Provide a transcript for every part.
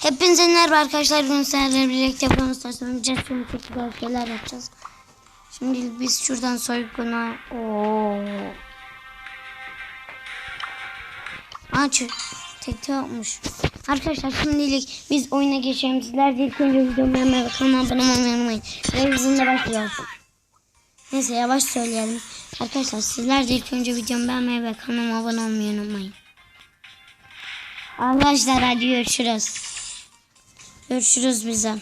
Hepinize merhaba arkadaşlar. Bugün sizlerle birlikte yapıyoruz. Oynayacağız. Şimdi çok güzel şeyler yapacağız. Şimdi biz şuradan soyguna... Oo. Aç. Tekte yapmış. Arkadaşlar şimdilik biz oyuna geçelim. Sizler de ilk önce videomu beğenmeyi ve kanalıma abone olmayı unutmayın. Ve hızında başlıyoruz. Neyse yavaş söyleyelim. Arkadaşlar sizler de ilk önce videomu beğenmeyi ve kanalıma abone olmayı unutmayın. Arkadaşlar hadi görüşürüz. Görüşürüz bize.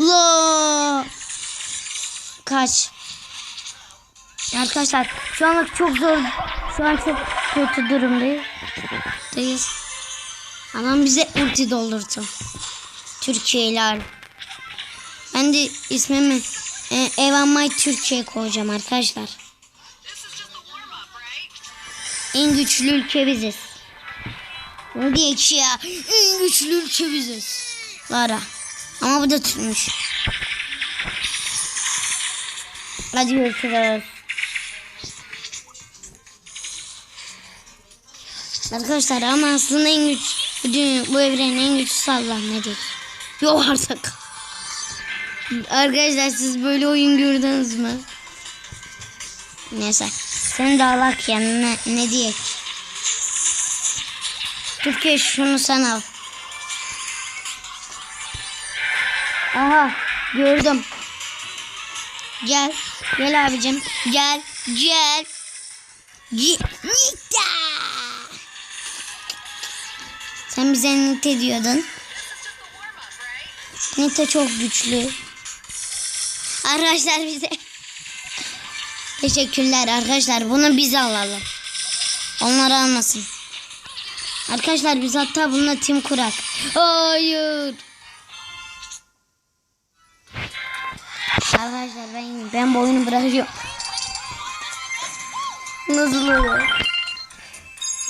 La kaç. Arkadaşlar şu anlık çok zor. Şu an çok kötü durumdayız. Dayız. Adam bize ulti doldurdu. Türkiye'ler. Ben de ismimi e, Evan May Türkiye koyacağım arkadaşlar. En güçlü ülke biziz. Ne ya? En güçlü ülke. Lara. Ama bu da tutmuş. Hadi görüşürüz. Arkadaşlar ama aslında en güç bu, evrenin en güçlüsü Allah nedir? Yok artık. Arkadaşlar siz böyle oyun gördünüz mü? Neyse. Sen de Allah yanına ne diyek? Türkiye şunu sen al. Aha gördüm. Gel. Gel abicim. Gel. Gel. Nita. Sen bize Nita diyordun. Nita çok güçlü. Arkadaşlar bize Teşekkürler arkadaşlar. Bunu biz alalım. Onlar almasın. Arkadaşlar biz hatta bununla tim kurak. Hayır. Arkadaşlar ben ben bu oyunu bırakıyorum. Nasıl olur?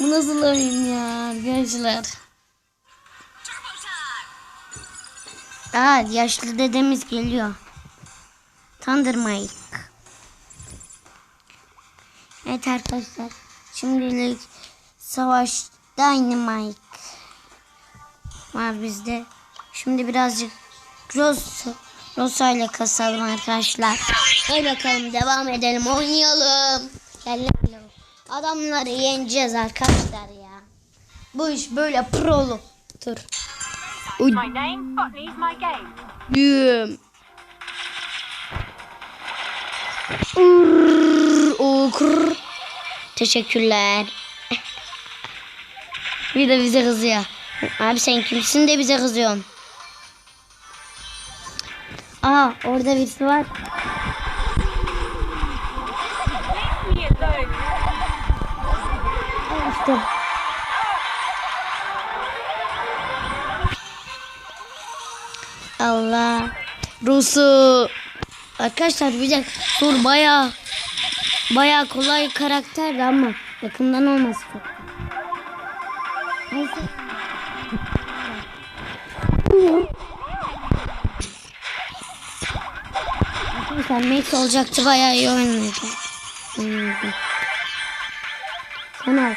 Bu nasıl oyun ya arkadaşlar? Aa yaşlı dedemiz geliyor. Thunder Mike. Evet arkadaşlar. Şimdilik savaş Dynamite var bizde. Şimdi birazcık Rosa, Rosa ile kasalım arkadaşlar. Hadi bakalım devam edelim oynayalım. Gel. Adamları yeneceğiz arkadaşlar ya. Bu iş böyle prolu. Dur. Uy. My Bir de bize kızıyor. Abi sen kimsin de bize kızıyorsun? Aa orada birisi var. İşte. Allah. Rusu. Arkadaşlar bir de dur baya baya kolay karakterdi ama yakından olması çok. Arkadaşlar Max olacaktı bayağı iyi oynadı. Oynadı. Sen.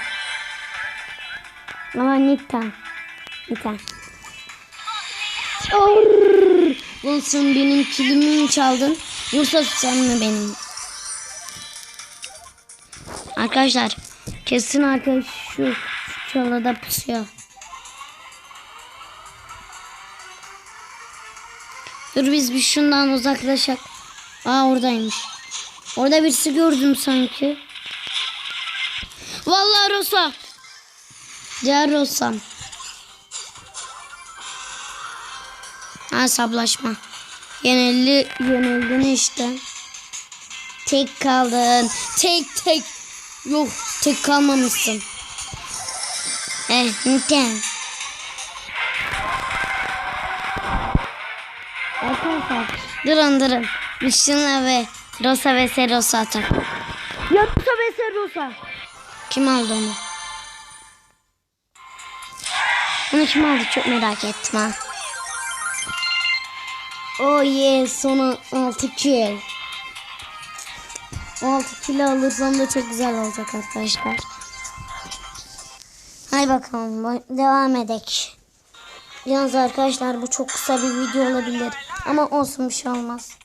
Ama Nita. Nita. Wilson benim kilimi mi çaldın? Yoksa sen mi benim? Arkadaşlar kesin arkadaş şu, şu çalıda pusuyor. Dur biz bir şundan uzaklaşak. Aa oradaymış. Orada birisi gördüm sanki. Vallahi Rosa. Diğer Rosam. Ha sablaşma. Yenildi, yenildin işte. Tek kaldın. Tek tek. Yok tek kalmamışsın. Eh neden? Arkadaşlar durun. Müşrina ve Rosa ve Serosa atak. Ya Rosa ve Serosa. Kim aldı onu? Onu kim aldı çok merak ettim ha. Oh yeah sonu 6 kill. 6 kilo alırsam da çok güzel olacak arkadaşlar. Hay bakalım devam edek. Yalnız arkadaşlar bu çok kısa bir video olabilir. Ama olsun bir şey olmaz.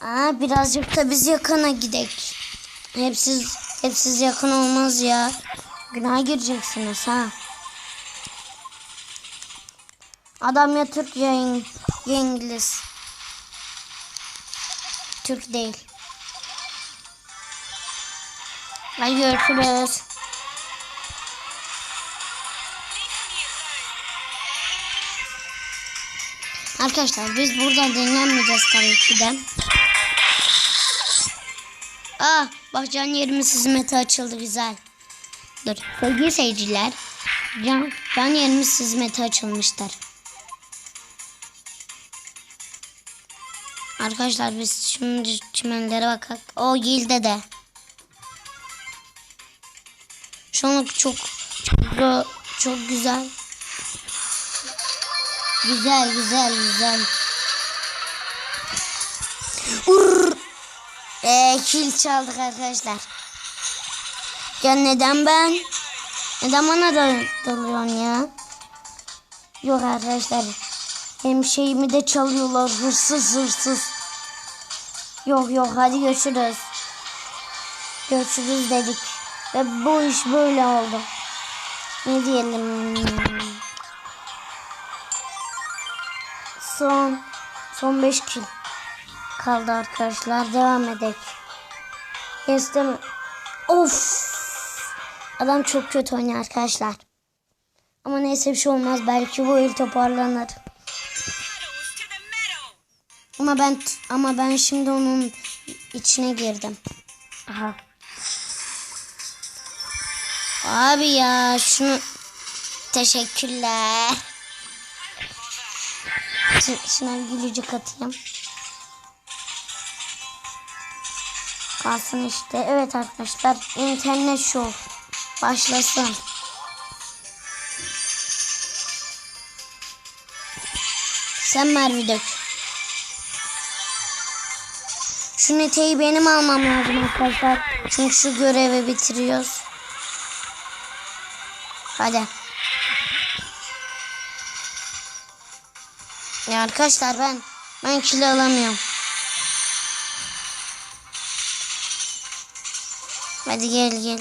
Aa, birazcık da biz yakına gidek. Hepsiz, hepsiz yakın olmaz ya. Günah gireceksiniz ha. Adam ya Türk ya, İng- ya İngiliz. Türk değil. Hadi görüşürüz. Arkadaşlar biz burada dinlenmeyeceğiz tabii ki de. Aa bak can yerimiz hizmete açıldı güzel. Dur sevgili seyirciler. Can, can yerimiz hizmete açılmıştır. Arkadaşlar biz şimdi çimenlere bakalım. O gilde de. Şu anlık çok çok, çok güzel. Güzel güzel güzel. Ee, kil çaldık arkadaşlar. Ya neden ben? Neden bana da dalıyorsun ya? Yok arkadaşlar. Hem şeyimi de çalıyorlar hırsız hırsız. Yok yok hadi görüşürüz. Görüşürüz dedik. Ve bu iş böyle oldu. Ne diyelim? Son son 5 kill kaldı arkadaşlar. Devam edek. Kestim. Of. Adam çok kötü oynuyor arkadaşlar. Ama neyse bir şey olmaz. Belki bu el toparlanır. Ama ben ama ben şimdi onun içine girdim. Aha. Abi ya şunu teşekkürler. Şuna gülücük atayım. Kalsın işte. Evet arkadaşlar internet show başlasın. Sen Merve dök. Şu neteyi benim almam lazım arkadaşlar. Çünkü şu görevi bitiriyoruz. Hadi. Ya arkadaşlar ben ben kilo alamıyorum. Hadi gel gel.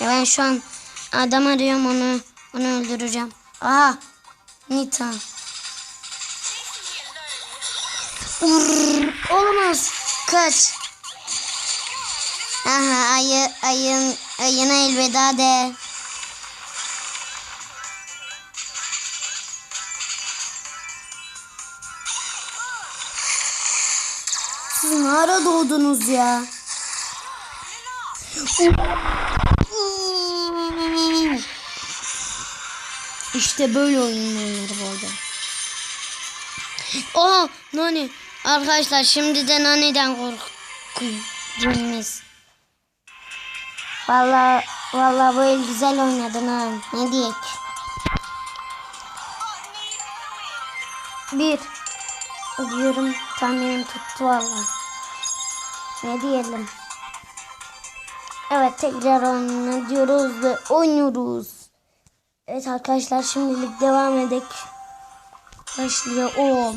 Ya ben şu an adam arıyorum onu onu öldüreceğim. Aha Nita. Urr, olamaz. Kaç. Aha ayı ayın ayına elveda de. Siz ne ara doğdunuz ya? İşte böyle oynanır bu oyun. Aa Nani. Arkadaşlar şimdi de Nani'den korkuyoruz. Valla valla bu el güzel oynadın ha. Ne diyek? Bir. Diyorum tahminim tuttu valla. Ne diyelim? Evet tekrar oyna diyoruz ve oynuyoruz. Evet arkadaşlar şimdilik devam edek. Başlıyor. Oo.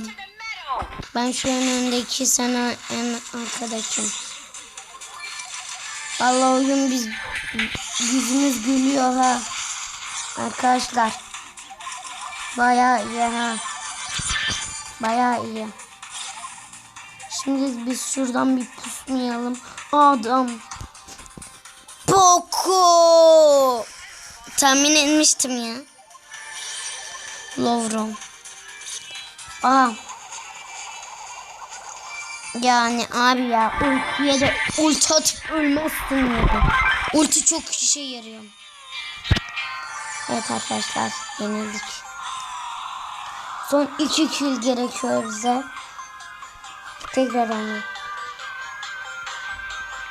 Ben şu en öndeki sana en arkadakim. Vallahi oyun biz yüzümüz gülüyor ha. Arkadaşlar. Bayağı iyi ha. Bayağı iyi. Şimdi biz şuradan bir pusmayalım. Adam. Poco. Tahmin etmiştim ya. Lovron. Aa. Yani abi ya ultiye de ulti atıp ölmezsin ya. Ulti çok işe yarıyor. Evet arkadaşlar yenildik. Son iki kill gerekiyor bize. Tekrar oynayayım.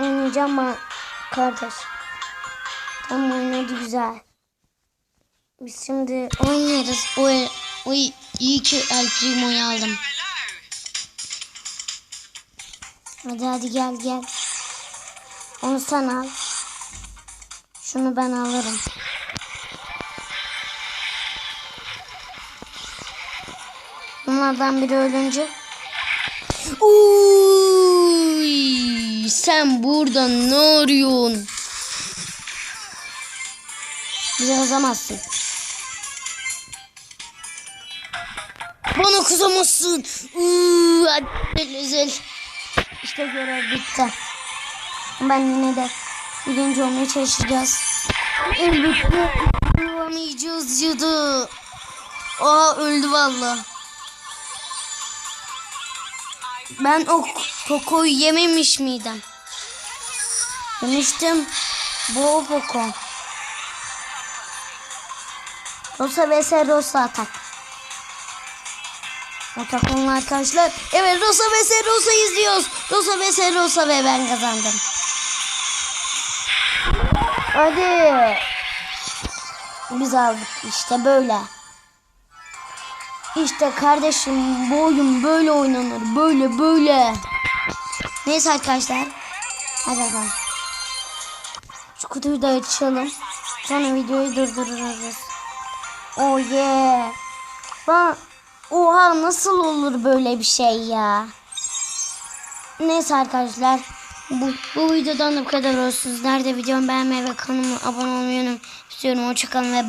Oynayacağım ben kardeş. Tam oynadı güzel. Biz şimdi oynarız. Oy, oy, iyi ki El Primo'yu aldım. Hadi hadi gel gel. Onu sen al. Şunu ben alırım. Bunlardan biri ölünce Uy, sen burada ne arıyorsun? Bizi yazamazsın. Bana kızamazsın. Uuu, hadi özel. İşte görev bitti. Ben yine de birinci olmaya çalışacağız. Elbette olamayacağız ya da. Aa öldü valla. Ben o kokoyu yememiş miydim? Yemiştim. O koko. Rosa vs Rosa atak. Atak arkadaşlar. Evet Rosa vs Rosa izliyoruz. Rosa vs Rosa ve ben kazandım. Hadi. Biz aldık işte böyle. İşte kardeşim bu oyun böyle oynanır. Böyle böyle. Neyse arkadaşlar. Hadi bakalım. Şu kutuyu da açalım. Sonra videoyu durdururuz. Oh yeah. Ben... Oha nasıl olur böyle bir şey ya. Neyse arkadaşlar. Bu, bu videodan da bu kadar olsun. Sizler de videomu beğenmeyi ve kanalıma abone olmayı unutmayın. Hoşçakalın ve.